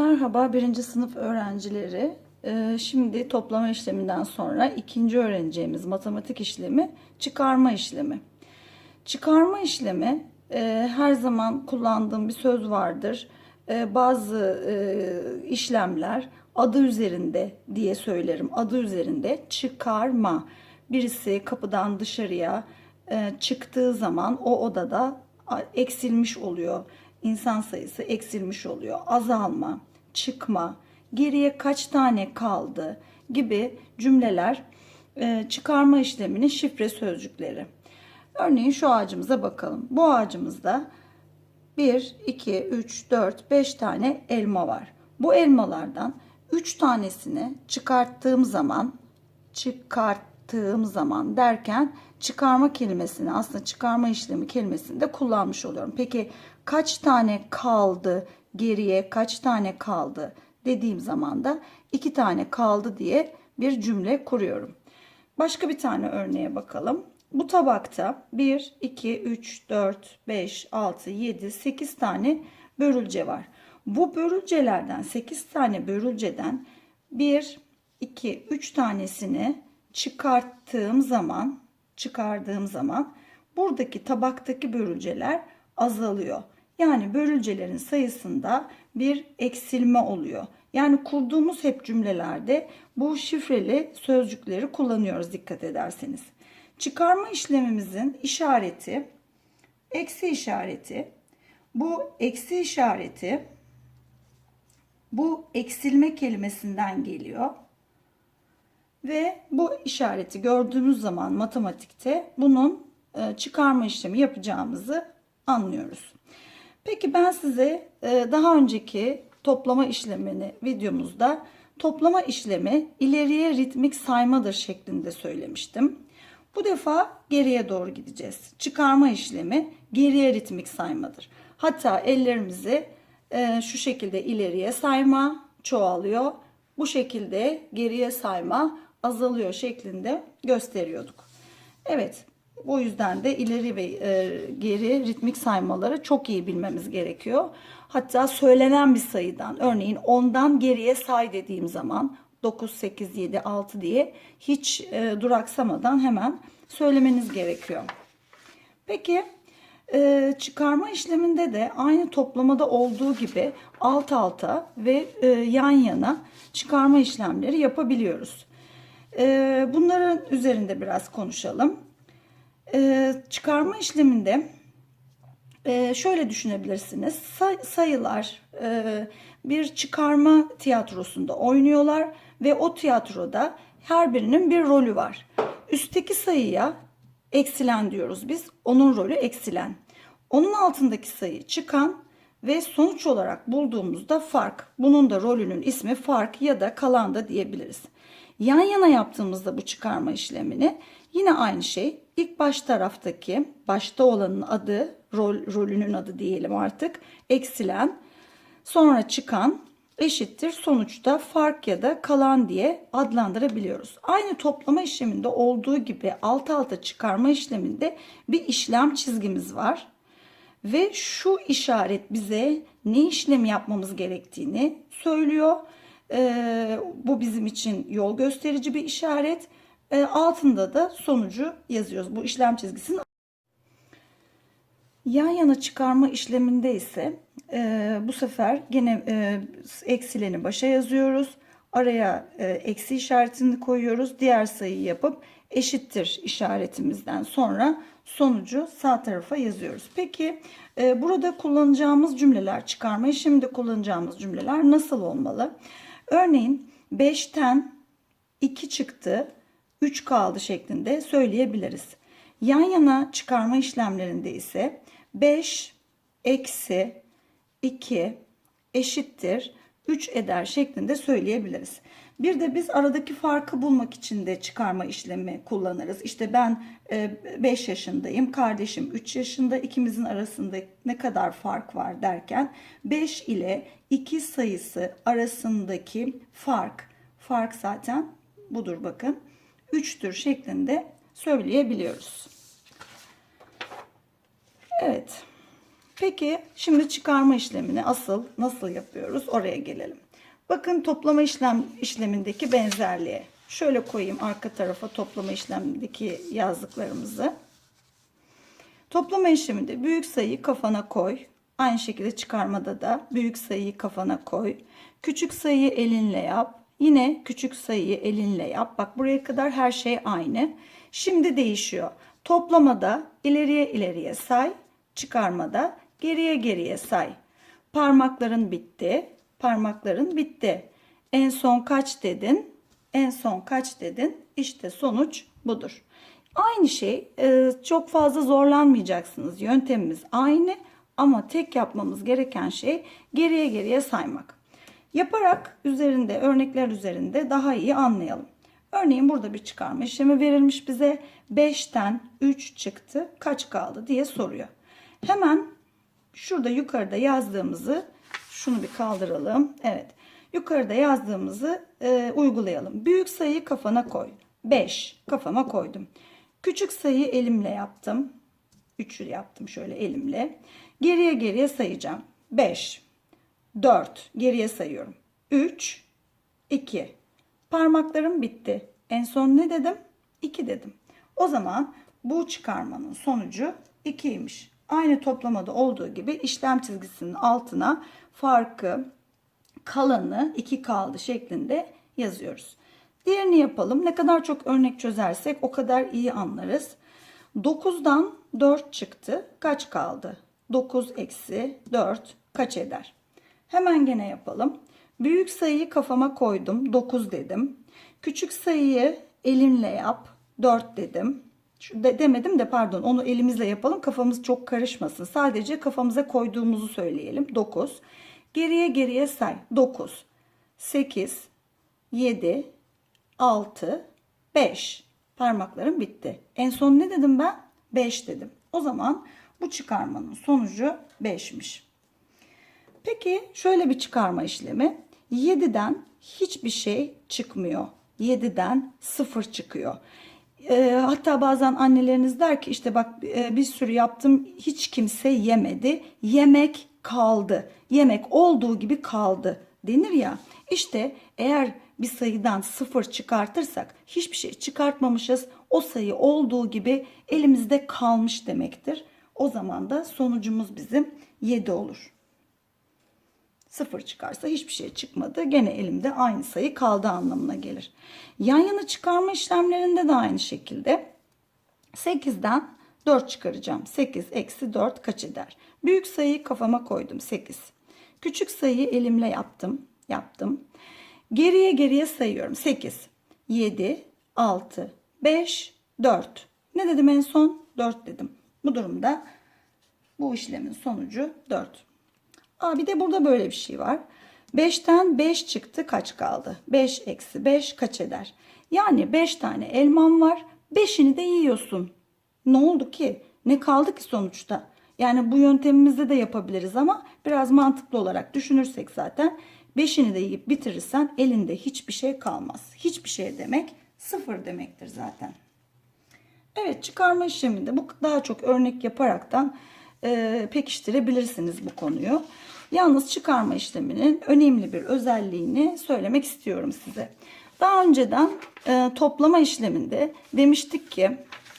Merhaba birinci sınıf öğrencileri. Ee, Şimdi toplama işleminden sonra ikinci öğreneceğimiz matematik işlemi çıkarma işlemi. Çıkarma işlemi e, her zaman kullandığım bir söz vardır. E, Bazı e, işlemler adı üzerinde diye söylerim. Adı üzerinde çıkarma. Birisi kapıdan dışarıya çıktığı zaman o odada eksilmiş oluyor. İnsan sayısı eksilmiş oluyor. Azalma, çıkma, geriye kaç tane kaldı gibi cümleler e, çıkarma işleminin şifre sözcükleri. Örneğin şu ağacımıza bakalım. Bu ağacımızda 1, 2, 3, 4, 5 tane elma var. Bu elmalardan 3 tanesini çıkarttığım zaman çıkarttığım zaman derken çıkarma kelimesini aslında çıkarma işlemi kelimesini de kullanmış oluyorum. Peki kaç tane kaldı geriye kaç tane kaldı dediğim zaman da 2 tane kaldı diye bir cümle kuruyorum. Başka bir tane örneğe bakalım. Bu tabakta 1, 2, 3, 4, 5, 6, 7, 8 tane börülce var. Bu börülcelerden 8 tane börülceden 1, 2, 3 tanesini çıkarttığım zaman, çıkardığım zaman buradaki tabaktaki börülceler azalıyor. Yani börülcelerin sayısında bir eksilme oluyor. Yani kurduğumuz hep cümlelerde bu şifreli sözcükleri kullanıyoruz dikkat ederseniz. Çıkarma işlemimizin işareti eksi işareti. Bu eksi işareti bu eksilme kelimesinden geliyor. Ve bu işareti gördüğümüz zaman matematikte bunun e, çıkarma işlemi yapacağımızı anlıyoruz. Peki ben size e, daha önceki toplama işlemini videomuzda toplama işlemi ileriye ritmik saymadır şeklinde söylemiştim. Bu defa geriye doğru gideceğiz. Çıkarma işlemi geriye ritmik saymadır. Hatta ellerimizi e, şu şekilde ileriye sayma çoğalıyor. Bu şekilde geriye sayma azalıyor şeklinde gösteriyorduk. Evet o yüzden de ileri ve e, geri ritmik saymaları çok iyi bilmemiz gerekiyor. Hatta söylenen bir sayıdan örneğin 10'dan geriye say dediğim zaman 9, 8, 7, 6 diye hiç e, duraksamadan hemen söylemeniz gerekiyor. Peki e, çıkarma işleminde de aynı toplamada olduğu gibi alt alta ve yan yana çıkarma işlemleri yapabiliyoruz. Bunların üzerinde biraz konuşalım. E, çıkarma işleminde e, şöyle düşünebilirsiniz. Say- sayılar e, bir çıkarma tiyatrosunda oynuyorlar ve o tiyatroda her birinin bir rolü var. Üstteki sayıya eksilen diyoruz biz. Onun rolü eksilen. Onun altındaki sayı çıkan ve sonuç olarak bulduğumuzda fark. Bunun da rolünün ismi fark ya da kalan da diyebiliriz. Yan yana yaptığımızda bu çıkarma işlemini yine aynı şey. İlk baş taraftaki başta olanın adı, rol, rolünün adı diyelim artık. Eksilen, sonra çıkan eşittir sonuçta fark ya da kalan diye adlandırabiliyoruz. Aynı toplama işleminde olduğu gibi alt alta çıkarma işleminde bir işlem çizgimiz var. Ve şu işaret bize ne işlem yapmamız gerektiğini söylüyor. Ee, bu bizim için yol gösterici bir işaret. Ee, altında da sonucu yazıyoruz. Bu işlem çizgisinin Yan yana çıkarma işleminde ise e, bu sefer gene e, eksileni başa yazıyoruz. Araya e, eksi işaretini koyuyoruz. Diğer sayıyı yapıp eşittir işaretimizden sonra sonucu sağ tarafa yazıyoruz. Peki e, burada kullanacağımız cümleler, çıkarma işleminde kullanacağımız cümleler nasıl olmalı? Örneğin 5'ten 2 çıktı, 3 kaldı şeklinde söyleyebiliriz. Yan yana çıkarma işlemlerinde ise 5 eksi 2 eşittir 3 eder şeklinde söyleyebiliriz. Bir de biz aradaki farkı bulmak için de çıkarma işlemi kullanırız. İşte ben 5 yaşındayım, kardeşim 3 yaşında, ikimizin arasında ne kadar fark var derken 5 ile 2 sayısı arasındaki fark, fark zaten budur bakın, 3'tür şeklinde söyleyebiliyoruz. Evet. Peki şimdi çıkarma işlemini asıl nasıl yapıyoruz oraya gelelim. Bakın toplama işlem işlemindeki benzerliğe. Şöyle koyayım arka tarafa toplama işlemindeki yazdıklarımızı. Toplama işleminde büyük sayıyı kafana koy. Aynı şekilde çıkarmada da büyük sayıyı kafana koy. Küçük sayıyı elinle yap. Yine küçük sayıyı elinle yap. Bak buraya kadar her şey aynı. Şimdi değişiyor. Toplamada ileriye ileriye say. Çıkarmada geriye geriye say. Parmakların bitti. Parmakların bitti. En son kaç dedin? En son kaç dedin? İşte sonuç budur. Aynı şey e, çok fazla zorlanmayacaksınız. Yöntemimiz aynı ama tek yapmamız gereken şey geriye geriye saymak. Yaparak üzerinde örnekler üzerinde daha iyi anlayalım. Örneğin burada bir çıkarma işlemi verilmiş bize 5'ten 3 çıktı kaç kaldı diye soruyor. Hemen şurada yukarıda yazdığımızı şunu bir kaldıralım. Evet yukarıda yazdığımızı e, uygulayalım. Büyük sayıyı kafana koy. 5 kafama koydum. Küçük sayıyı elimle yaptım. 3'ü yaptım şöyle elimle. Geriye geriye sayacağım. 5, 4 geriye sayıyorum. 3, 2. Parmaklarım bitti. En son ne dedim? 2 dedim. O zaman bu çıkarmanın sonucu 2'ymiş. Aynı toplamada olduğu gibi işlem çizgisinin altına farkı kalanı 2 kaldı şeklinde yazıyoruz. Diğerini yapalım. Ne kadar çok örnek çözersek o kadar iyi anlarız. 9'dan 4 çıktı. Kaç kaldı? 9 eksi 4 kaç eder? Hemen gene yapalım. Büyük sayıyı kafama koydum. 9 dedim. Küçük sayıyı elimle yap. 4 dedim. De, demedim de pardon onu elimizle yapalım. Kafamız çok karışmasın. Sadece kafamıza koyduğumuzu söyleyelim. 9. Geriye geriye say. 9, 8, 7, 6, 5. Parmaklarım bitti. En son ne dedim ben? 5 dedim. O zaman bu çıkarmanın sonucu 5'miş. Peki şöyle bir çıkarma işlemi. 7'den hiçbir şey çıkmıyor. 7'den 0 çıkıyor. E, hatta bazen anneleriniz der ki işte bak e, bir sürü yaptım hiç kimse yemedi. Yemek kaldı. Yemek olduğu gibi kaldı denir ya. İşte eğer bir sayıdan sıfır çıkartırsak hiçbir şey çıkartmamışız. O sayı olduğu gibi elimizde kalmış demektir. O zaman da sonucumuz bizim 7 olur. Sıfır çıkarsa hiçbir şey çıkmadı. Gene elimde aynı sayı kaldı anlamına gelir. Yan yana çıkarma işlemlerinde de aynı şekilde 8'den 4 çıkaracağım. 8 eksi 4 kaç eder? Büyük sayıyı kafama koydum 8. Küçük sayıyı elimle yaptım. Yaptım. Geriye geriye sayıyorum. 8, 7, 6, 5, 4. Ne dedim en son? 4 dedim. Bu durumda bu işlemin sonucu 4. Aa, bir de burada böyle bir şey var. 5'ten 5 çıktı kaç kaldı? 5 eksi 5 kaç eder? Yani 5 tane elman var. 5'ini de yiyorsun. Ne oldu ki? Ne kaldı ki sonuçta? Yani bu yöntemimizde de yapabiliriz ama biraz mantıklı olarak düşünürsek zaten 5'ini de yiyip bitirirsen elinde hiçbir şey kalmaz. Hiçbir şey demek sıfır demektir zaten. Evet çıkarma işleminde bu daha çok örnek yaparaktan e, pekiştirebilirsiniz bu konuyu. Yalnız çıkarma işleminin önemli bir özelliğini söylemek istiyorum size. Daha önceden e, toplama işleminde demiştik ki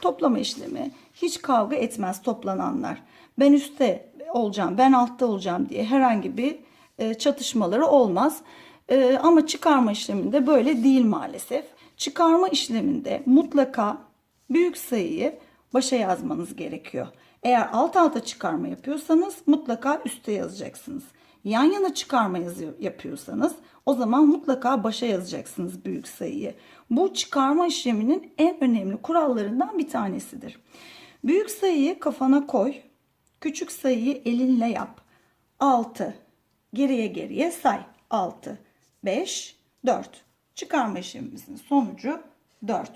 toplama işlemi hiç kavga etmez toplananlar. Ben üstte olacağım, ben altta olacağım diye herhangi bir e, çatışmaları olmaz. E, ama çıkarma işleminde böyle değil maalesef. Çıkarma işleminde mutlaka büyük sayıyı başa yazmanız gerekiyor. Eğer alt alta çıkarma yapıyorsanız mutlaka üste yazacaksınız. Yan yana çıkarma yazıyor, yapıyorsanız o zaman mutlaka başa yazacaksınız büyük sayıyı. Bu çıkarma işleminin en önemli kurallarından bir tanesidir. Büyük sayıyı kafana koy. Küçük sayıyı elinle yap. 6. Geriye geriye say. 6, 5, 4. Çıkarma işlemimizin sonucu 4.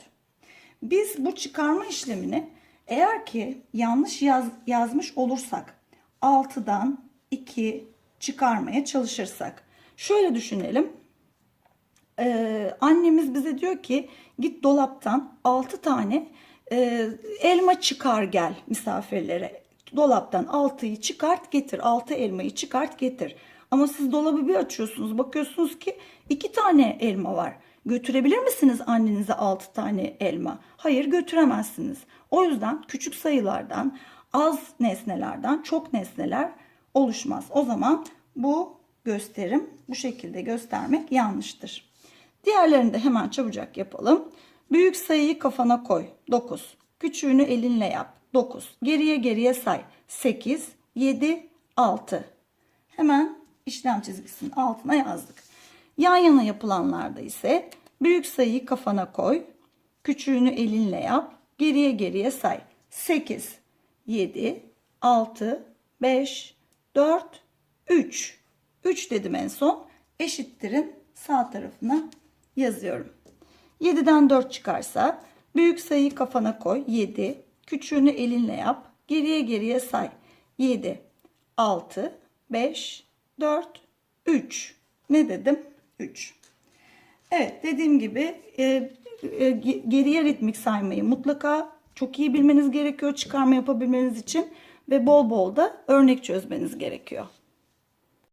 Biz bu çıkarma işlemini eğer ki yanlış yaz, yazmış olursak 6'dan 2 çıkarmaya çalışırsak. Şöyle düşünelim. Ee, annemiz bize diyor ki git dolaptan 6 tane e, elma çıkar gel misafirlere dolaptan 6'yı çıkart getir. 6 elmayı çıkart getir. Ama siz dolabı bir açıyorsunuz. Bakıyorsunuz ki 2 tane elma var. Götürebilir misiniz annenize 6 tane elma? Hayır götüremezsiniz. O yüzden küçük sayılardan, az nesnelerden çok nesneler oluşmaz. O zaman bu gösterim bu şekilde göstermek yanlıştır. Diğerlerini de hemen çabucak yapalım. Büyük sayıyı kafana koy. 9. Küçüğünü elinle yap. 9. Geriye geriye say. 8, 7, 6. Hemen işlem çizgisinin altına yazdık. Yan yana yapılanlarda ise büyük sayıyı kafana koy. Küçüğünü elinle yap. Geriye geriye say. 8, 7, 6, 5, 4, 3. 3 dedim en son. Eşittirin sağ tarafına yazıyorum. 7'den 4 çıkarsa büyük sayıyı kafana koy. 7. Küçüğünü elinle yap. Geriye geriye say. 7, 6, 5, 4, 3. Ne dedim? 3. Evet dediğim gibi e, geriye ritmik saymayı mutlaka çok iyi bilmeniz gerekiyor çıkarma yapabilmeniz için ve bol bol da örnek çözmeniz gerekiyor.